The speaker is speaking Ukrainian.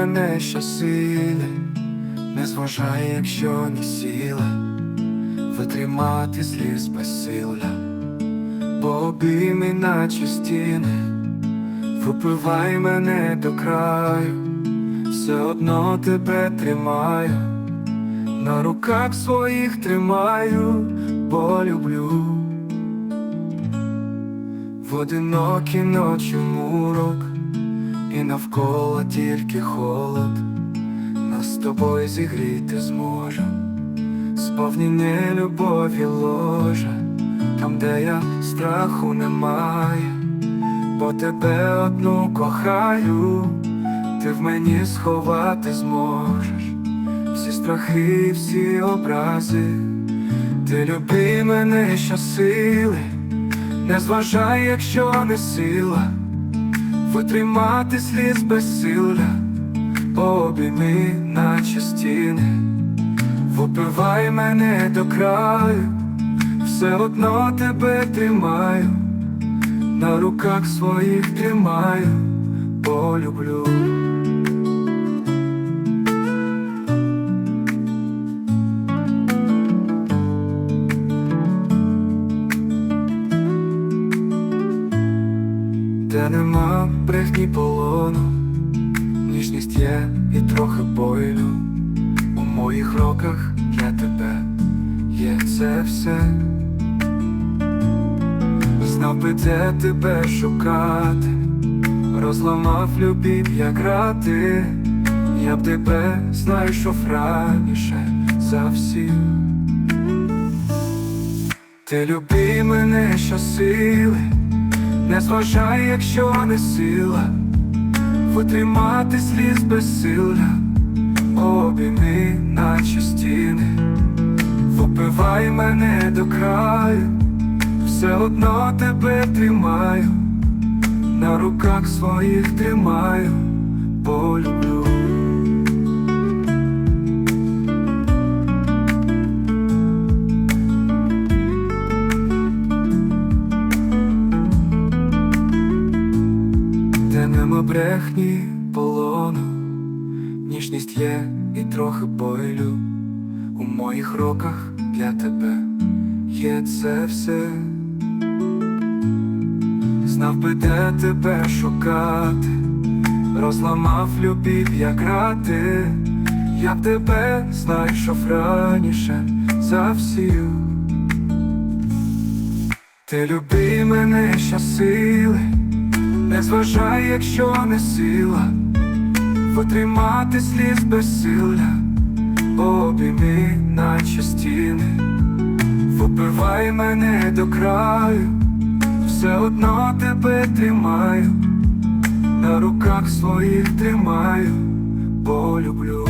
мене щосили, не зважай, якщо не сіла, витримати сліз безсилля, бо обійми наче стіни, випивай мене до краю, все одно тебе тримаю, на руках своїх тримаю, бо люблю. В одинокі ночі мурок, і навколо тільки холод, нас з тобою зігріти зможе, сповнення любові ложа, там, де я страху немає, бо тебе одну кохаю, ти в мені сховати зможеш, всі страхи, всі образи, ти люби мене щосили. Не зважай, якщо не сила, витримати сліз безсилля, обійми, наче стіни, випивай мене до краю, все одно тебе тримаю, на руках своїх тримаю, полюблю. Де нема брехні полону, ніжність є і трохи болю. У моїх роках для тебе є це все. Знав би де тебе шукати, розламав любів, як грати, я б тебе знайшов раніше за всіх. Ти люби мене щосили, не зважай, якщо не сила, витримати сліз безсилля, обійми, наче стіни, випивай мене до краю, все одно тебе тримаю, на руках своїх тримаю, полюблю. Нема брехні полону, ніжність є і трохи болю. У моїх роках для тебе є це все. Знав би, де тебе шукати, розламав любів, як грати, я б тебе знайшов раніше за всіх. Ти люби мене щосили, не зважай, якщо не сила, витримати сліз безсилля, обійми, наче стіни, випивай мене до краю, все одно тебе тримаю, на руках своїх тримаю, полюблю.